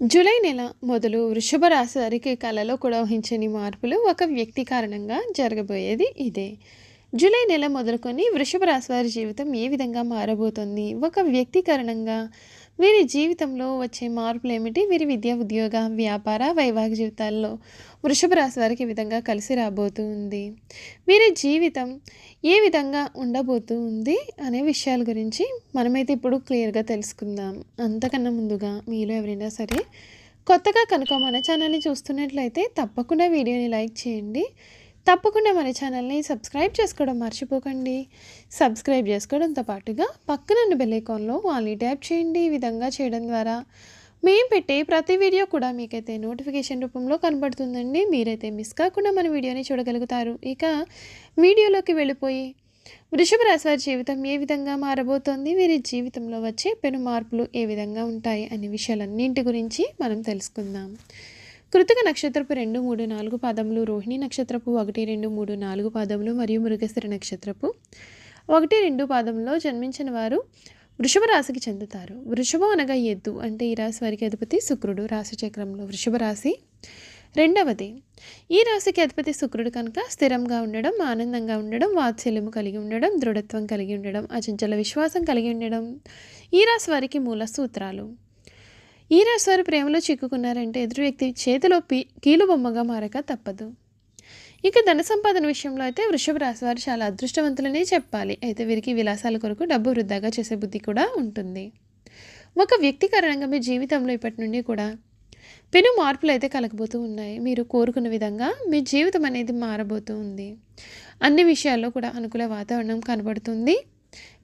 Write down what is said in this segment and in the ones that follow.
July నెల మొదలు వృషభ రాశి వారికి కళలో కూడా ఊహించని మార్పులు ఒక వ్యక్తి కారణంగా జరగబోయేది ఇదే. జూలై నెల మొదలుకొని వృషభ రాశి వారి జీవితం ఏ విధంగా మారబోతుంది? ఒక వ్యక్తి కారణంగా వీరి జీవితంలో వచ్చే మార్పులు ఏమిటి వీరి విద్యా ఉద్యోగ వ్యాపార వైవాహిక జీవితాల్లో వృషభ రాశి వారికి ఈ విధంగా కలిసి రాబోతుంది. వీరి జీవితం ఏ విధంగా ఉండబోతూ ఉంది అనే విషయాల గురించి మనమైతే ఇప్పుడు క్లియర్గా తెలుసుకుందాం. అంతకన్నా ముందుగా మీలో ఎవరైనా సరే కొత్తగా కనుక మన ఛానల్ని చూస్తున్నట్లయితే తప్పకుండా వీడియోని లైక్ చేయండి. తప్పకుండా మన ఛానల్ని సబ్స్క్రైబ్ చేసుకోవడం మర్చిపోకండి. సబ్స్క్రైబ్ చేసుకోవడంతో పాటుగా పక్కన బెల్లైకాన్లో వాళ్ళని ట్యాప్ చేయండి. ఈ విధంగా చేయడం ద్వారా మేము పెట్టే ప్రతి వీడియో కూడా మీకైతే నోటిఫికేషన్ రూపంలో కనబడుతుందండి. మీరైతే మిస్ కాకుండా మన వీడియోని చూడగలుగుతారు. ఇక వీడియోలోకి వెళ్ళిపోయి వృషభ రాశి వారి జీవితం ఏ విధంగా మారబోతోంది? వీరి జీవితంలో వచ్చే పెను మార్పులు ఏ విధంగా ఉంటాయి? అనే విషయాలన్నింటి గురించి మనం తెలుసుకుందాం. కృతిక నక్షత్రపు రెండు మూడు నాలుగు పాదములు రోహిణి నక్షత్రపు ఒకటి రెండు మూడు నాలుగు పాదములు మరియు మృగశిర నక్షత్రపు ఒకటి రెండు పాదంలో జన్మించిన వారు వృషభ రాశికి చెందుతారు. వృషభం అనగా ఎద్దు అంటే ఈ రాశి వారికి అధిపతి శుక్రుడు. రాశి చక్రంలో వృషభ రాశి రెండవది. ఈ రాశికి అధిపతి శుక్రుడు కనుక స్థిరంగా ఉండడం ఆనందంగా ఉండడం వాత్సల్యము కలిగి ఉండడం దృఢత్వం కలిగి ఉండడం అచంచల విశ్వాసం కలిగి ఉండడం ఈ రాశి వారికి మూల సూత్రాలు. ఈ రాశి వారు ప్రేమలో చిక్కుకున్నారంటే ఎదురు వ్యక్తి చేతిలో పీ కీలు బొమ్మగా మారక తప్పదు. ఇక ధన సంపాదన విషయంలో అయితే వృషభ రాశి వారు చాలా అదృష్టవంతులనే చెప్పాలి. అయితే వీరికి విలాసాల కొరకు డబ్బు వృద్ధాగా చేసే బుద్ధి కూడా ఉంటుంది. ఒక వ్యక్తి కారణంగా మీ జీవితంలో ఇప్పటి నుండి కూడా పెను మార్పులు అయితే కలగబోతూ ఉన్నాయి. మీరు కోరుకున్న విధంగా మీ జీవితం అనేది మారబోతూ ఉంది. అన్ని విషయాల్లో కూడా అనుకూల వాతావరణం కనబడుతుంది.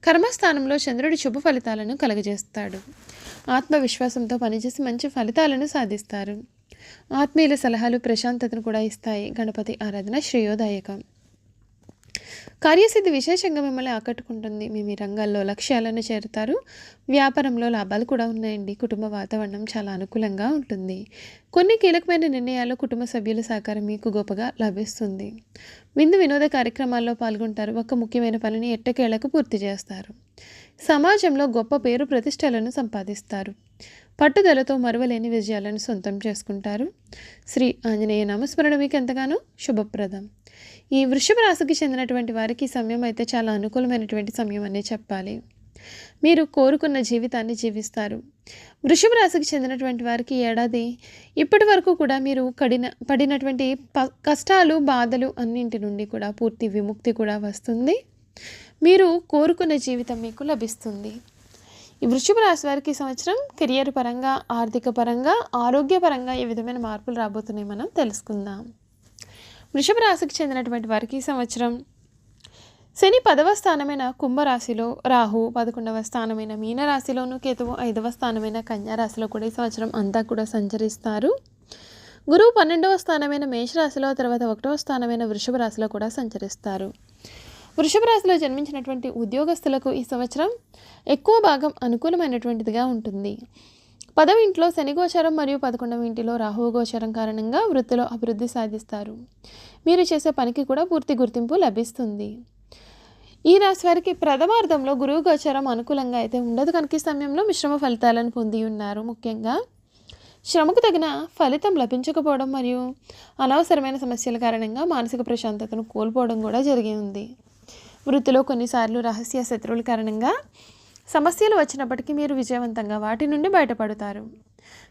కర్మస్థానంలో చంద్రుడి శుభ ఫలితాలను కలగజేస్తాడు. ఆత్మవిశ్వాసంతో పనిచేసి మంచి ఫలితాలను సాధిస్తారు. ఆత్మీయుల సలహాలు ప్రశాంతతను కూడా ఇస్తాయి. గణపతి ఆరాధన శ్రేయోదాయకం. కార్యసిద్ధి విశేషంగా మిమ్మల్ని ఆకట్టుకుంటుంది. మీ మీ రంగాల్లో లక్ష్యాలను చేరుతారు. వ్యాపారంలో లాభాలు కూడా ఉన్నాయండి. కుటుంబ వాతావరణం చాలా అనుకూలంగా ఉంటుంది. కొన్ని కీలకమైన నిర్ణయాలు కుటుంబ సభ్యుల సహకారం మీకు గొప్పగా లభిస్తుంది. విందు వినోద కార్యక్రమాల్లో పాల్గొంటారు. ఒక ముఖ్యమైన పనిని ఎట్టకేళ్ళకు పూర్తి చేస్తారు. సమాజంలో గొప్ప పేరు ప్రతిష్టలను సంపాదిస్తారు. పట్టుదలతో మరువలేని విజయాలను సొంతం చేసుకుంటారు. శ్రీ ఆంజనేయ నామస్మరణ మీకు ఎంతగానో శుభప్రదం. ఈ వృషభ రాశికి చెందినటువంటి వారికి సమయం అయితే చాలా అనుకూలమైనటువంటి సమయం అనే చెప్పాలి. మీరు కోరుకున్న జీవితాన్ని జీవిస్తారు. వృషభ రాశికి చెందినటువంటి వారికి ఏడాది ఇప్పటి వరకు కూడా మీరు కడిన పడినటువంటి ప కష్టాలు బాధలు అన్నింటి నుండి కూడా పూర్తి విముక్తి కూడా వస్తుంది. మీరు కోరుకున్న జీవితం మీకు లభిస్తుంది. ఈ వృషభ రాశి వారికి ఈ సంవత్సరం కెరియర్ పరంగా ఆర్థిక పరంగా ఆరోగ్యపరంగా ఏ విధమైన మార్పులు రాబోతున్నాయి మనం తెలుసుకుందాం. వృషభ రాశికి చెందినటువంటి వారికి ఈ సంవత్సరం శని పదవ స్థానమైన కుంభరాశిలో రాహు పదకొండవ స్థానమైన మీనరాశిలోను కేతువు ఐదవ స్థానమైన కన్యా రాశిలో కూడా ఈ సంవత్సరం అంతా కూడా సంచరిస్తారు. గురువు పన్నెండవ స్థానమైన మేషరాశిలో తర్వాత ఒకటవ స్థానమైన వృషభ రాశిలో కూడా సంచరిస్తారు. వృషభ రాశిలో జన్మించినటువంటి ఉద్యోగస్తులకు ఈ సంవత్సరం ఎక్కువ భాగం అనుకూలమైనటువంటిదిగా ఉంటుంది. పదవ ఇంట్లో శనిగోచరం మరియు పదకొండవ ఇంటిలో రాహువు గోచరం కారణంగా వృత్తిలో అభివృద్ధి సాధిస్తారు. మీరు చేసే పనికి కూడా పూర్తి గుర్తింపు లభిస్తుంది. ఈ రాశి వారికి ప్రథమార్థంలో గురువు గోచరం అనుకూలంగా అయితే ఉండదు. కనుక ఈ సమయంలో మిశ్రమ ఫలితాలను పొంది ఉన్నారు. ముఖ్యంగా శ్రమకు తగిన ఫలితం లభించకపోవడం మరియు అనవసరమైన సమస్యల కారణంగా మానసిక ప్రశాంతతను కోల్పోవడం కూడా జరిగి ఉంది. వృత్తిలో కొన్నిసార్లు రహస్య శత్రువుల కారణంగా సమస్యలు వచ్చినప్పటికీ మీరు విజయవంతంగా వాటి నుండి బయటపడతారు.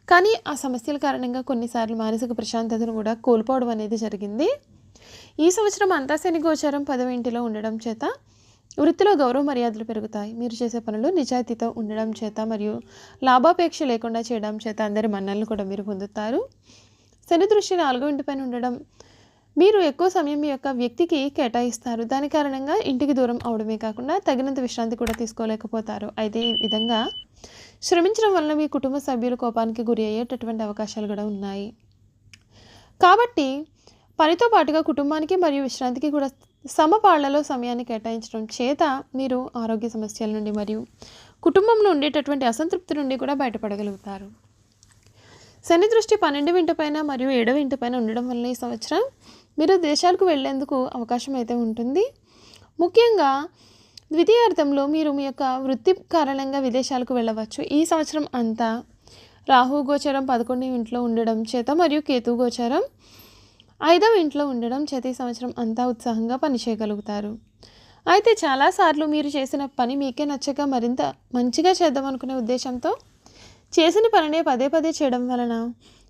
కానీ ఆ సమస్యల కారణంగా కొన్నిసార్లు మానసిక ప్రశాంతతను కూడా కోల్పోవడం అనేది జరిగింది. ఈ సంవత్సరం అంతా శని గోచారం పదవి ఇంటిలో ఉండడం చేత వృత్తిలో గౌరవ మర్యాదలు పెరుగుతాయి. మీరు చేసే పనులు నిజాయితీతో ఉండడం చేత మరియు లాభాపేక్ష లేకుండా చేయడం చేత అందరి మన్నలను కూడా మీరు పొందుతారు. శని దృష్టి నాలుగో ఇంటిపైన ఉండడం మీరు ఎక్కువ సమయం మీ యొక్క వ్యక్తికి కేటాయిస్తారు. దాని కారణంగా ఇంటికి దూరం అవడమే కాకుండా తగినంత విశ్రాంతి కూడా తీసుకోలేకపోతారు. అయితే ఈ విధంగా శ్రమించడం వలన మీ కుటుంబ సభ్యులు కోపానికి గురి అయ్యేటటువంటి అవకాశాలు కూడా ఉన్నాయి. కాబట్టి పనితో పాటుగా కుటుంబానికి మరియు విశ్రాంతికి కూడా సమపాళ్ళలో సమయాన్ని కేటాయించడం చేత మీరు ఆరోగ్య సమస్యల నుండి మరియు కుటుంబంలో ఉండేటటువంటి అసంతృప్తి నుండి కూడా బయటపడగలుగుతారు. శని దృష్టి పన్నెండు ఇంటిపైన మరియు ఏడవ ఇంటిపైన ఉండడం వల్ల ఈ సంవత్సరం మీరు దేశాలకు వెళ్ళేందుకు అవకాశం అయితే ఉంటుంది. ముఖ్యంగా ద్వితీయార్థంలో మీరు మీ యొక్క వృత్తి కారణంగా విదేశాలకు వెళ్ళవచ్చు. ఈ సంవత్సరం అంతా రాహు గోచరం పదకొండు ఇంట్లో ఉండడం చేత మరియు కేతు గోచరం ఐదవ ఇంట్లో ఉండడం చేత ఈ సంవత్సరం అంతా ఉత్సాహంగా పనిచేయగలుగుతారు. అయితే చాలాసార్లు మీరు చేసిన పని మీకే నచ్చక మరింత మంచిగా చేద్దాం అనుకునే ఉద్దేశంతో చేసిన పనినే పదే పదే చేయడం వలన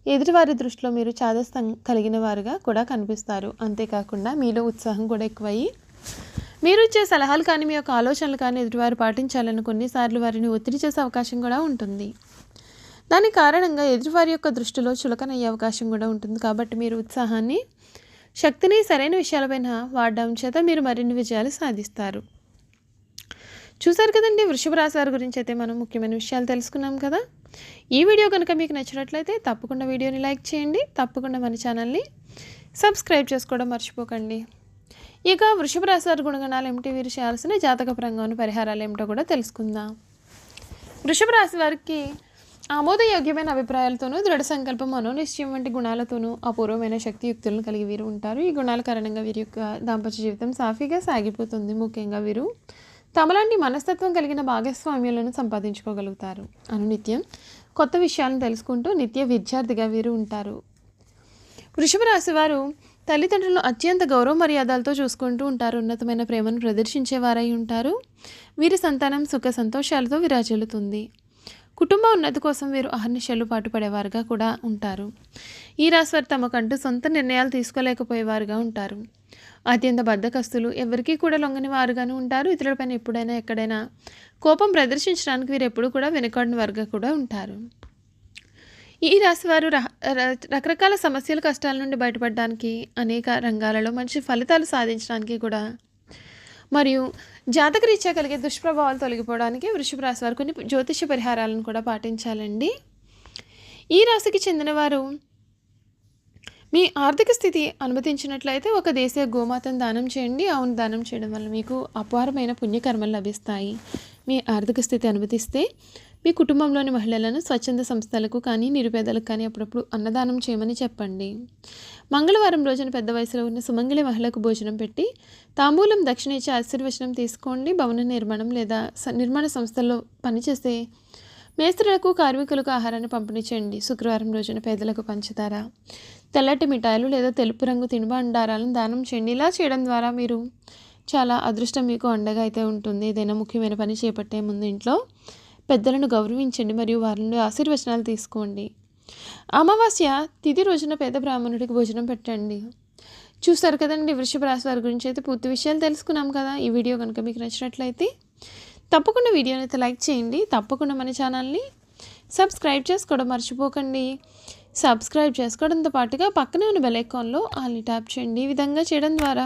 ఎదుటివారి దృష్టిలో మీరు చాదస్తం కలిగిన వారుగా కూడా కనిపిస్తారు. అంతేకాకుండా మీలో ఉత్సాహం కూడా ఎక్కువయ్యి మీరు ఇచ్చే సలహాలు కానీ మీ యొక్క ఆలోచనలు కానీ ఎదుటివారు పాటించాలని కొన్నిసార్లు వారిని ఒత్తిడి చేసే అవకాశం కూడా ఉంటుంది. దాని కారణంగా ఎదుటివారి యొక్క దృష్టిలో చులకనయ్యే అవకాశం కూడా ఉంటుంది. కాబట్టి మీరు ఉత్సాహాన్ని శక్తిని సరైన విషయాలపైన వాడడం చేత మీరు మరిన్ని విజయాలు సాధిస్తారు. చూసారు కదండి వృషభ రాశి వారి గురించి అయితే మనం ముఖ్యమైన విషయాలు తెలుసుకున్నాం కదా? ఈ వీడియో కనుక మీకు నచ్చినట్లయితే తప్పకుండా వీడియోని లైక్ చేయండి తప్పకుండా మన ఛానల్ని సబ్స్క్రైబ్ చేసుకోవడం మర్చిపోకండి. ఇక వృషభ రాశి వారి గుణగణాలు ఏమిటి? వీరు చేయాల్సిన జాతకపరంగా ఉన్న పరిహారాలు ఏమిటో కూడా తెలుసుకుందాం. వృషభ రాశి వారికి ఆమోదయోగ్యమైన అభిప్రాయాలతోనూ దృఢ సంకల్పం మనోనిశ్చయం వంటి గుణాలతోనూ అపూర్వమైన శక్తియుక్తులను కలిగి వీరు ఉంటారు. ఈ గుణాల కారణంగా వీరి యొక్క దాంపత్య జీవితం సాఫీగా సాగిపోతుంది. ముఖ్యంగా వీరు తమలాంటి మనస్తత్వం కలిగిన భాగస్వామ్యాలను సంపాదించుకోగలుగుతారు. అనునిత్యం కొత్త విషయాలను తెలుసుకుంటూ నిత్య విద్యార్థిగా వీరు ఉంటారు. వృషభ రాశి వారు తల్లిదండ్రులను అత్యంత గౌరవ మర్యాదలతో చూసుకుంటూ ఉంటారు. ఉన్నతమైన ప్రేమను ప్రదర్శించేవారై ఉంటారు. వీరి సంతానం సుఖ సంతోషాలతో విరాజిల్లుతుంది. కుటుంబ ఉన్నతి కోసం వీరు అహర్నిశలు పాటుపడేవారుగా కూడా ఉంటారు. ఈ రాశి వారు తమకంటూ సొంత నిర్ణయాలు తీసుకోలేకపోయేవారుగా ఉంటారు. అత్యంత బద్ధకస్తులు ఎవరికీ కూడా లొంగని వారుగానే ఉంటారు. ఇతరులపైన ఎప్పుడైనా ఎక్కడైనా కోపం ప్రదర్శించడానికి వీరు ఎప్పుడూ కూడా వెనుకడిన వారుగా కూడా ఉంటారు. ఈ రాశి వారు రహ- ర- రకరకాల సమస్యల కష్టాల నుండి బయటపడడానికి అనేక రంగాలలో మంచి ఫలితాలు సాధించడానికి కూడా మరియు జాతకరీత్యా కలిగే దుష్ప్రభావాలు తొలగిపోవడానికి వృషభ రాశి వారు కొన్ని జ్యోతిష పరిహారాలను కూడా పాటించాలండి. ఈ రాశికి చెందినవారు మీ ఆర్థిక స్థితి అనుమతించినట్లయితే ఒక దేశీయ గోమాతను దానం చేయండి. అవును దానం చేయడం వల్ల మీకు అపారమైన పుణ్యకర్మలు లభిస్తాయి. మీ ఆర్థిక స్థితి అనుమతిస్తే మీ కుటుంబంలోని మహిళలను స్వచ్ఛంద సంస్థలకు కానీ నిరుపేదలకు కానీ అప్పుడప్పుడు అన్నదానం చేయమని చెప్పండి. మంగళవారం రోజున పెద్ద వయసులో ఉన్న సుమంగళి మహిళకు భోజనం పెట్టి తాంబూలం దక్షిణ ఇచ్చి ఆశీర్వచనం తీసుకోండి. భవన నిర్మాణం లేదా స- నిర్మాణ సంస్థల్లో పనిచేసే మేస్త్రులకు కార్మికులకు ఆహారాన్ని పంపిణీ చేయండి. శుక్రవారం రోజున పేదలకు పంచదార తెల్లటి మిఠాయిలు లేదా తెలుపు రంగు తినుబండారాలను దానం చేయండి. ఇలా చేయడం ద్వారా మీరు చాలా అదృష్టం మీకు అండగా అయితే ఉంటుంది. ఏదైనా ముఖ్యమైన పని చేపట్టే ముందు ఇంట్లో పెద్దలను గౌరవించండి మరియు వారి నుండి ఆశీర్వచనాలు తీసుకోండి. అమావాస్య తిథి రోజున పేద బ్రాహ్మణుడికి భోజనం పెట్టండి. చూస్తారు కదండి వృషభ రాశి వారి గురించి అయితే పూర్తి విషయాలు తెలుసుకున్నాం కదా. ఈ వీడియో కనుక మీకు నచ్చినట్లయితే తప్పకుండా వీడియోని అయితే లైక్ చేయండి. తప్పకుండా మన ఛానల్ని సబ్స్క్రైబ్ చేసుకోవడం మర్చిపోకండి. సబ్స్క్రైబ్ చేసుకోవడంతో పాటుగా పక్కనే ఉన్న బెల్ ఐకాన్లో ఆల్ని ట్యాప్ చేయండి. ఈ విధంగా చేయడం ద్వారా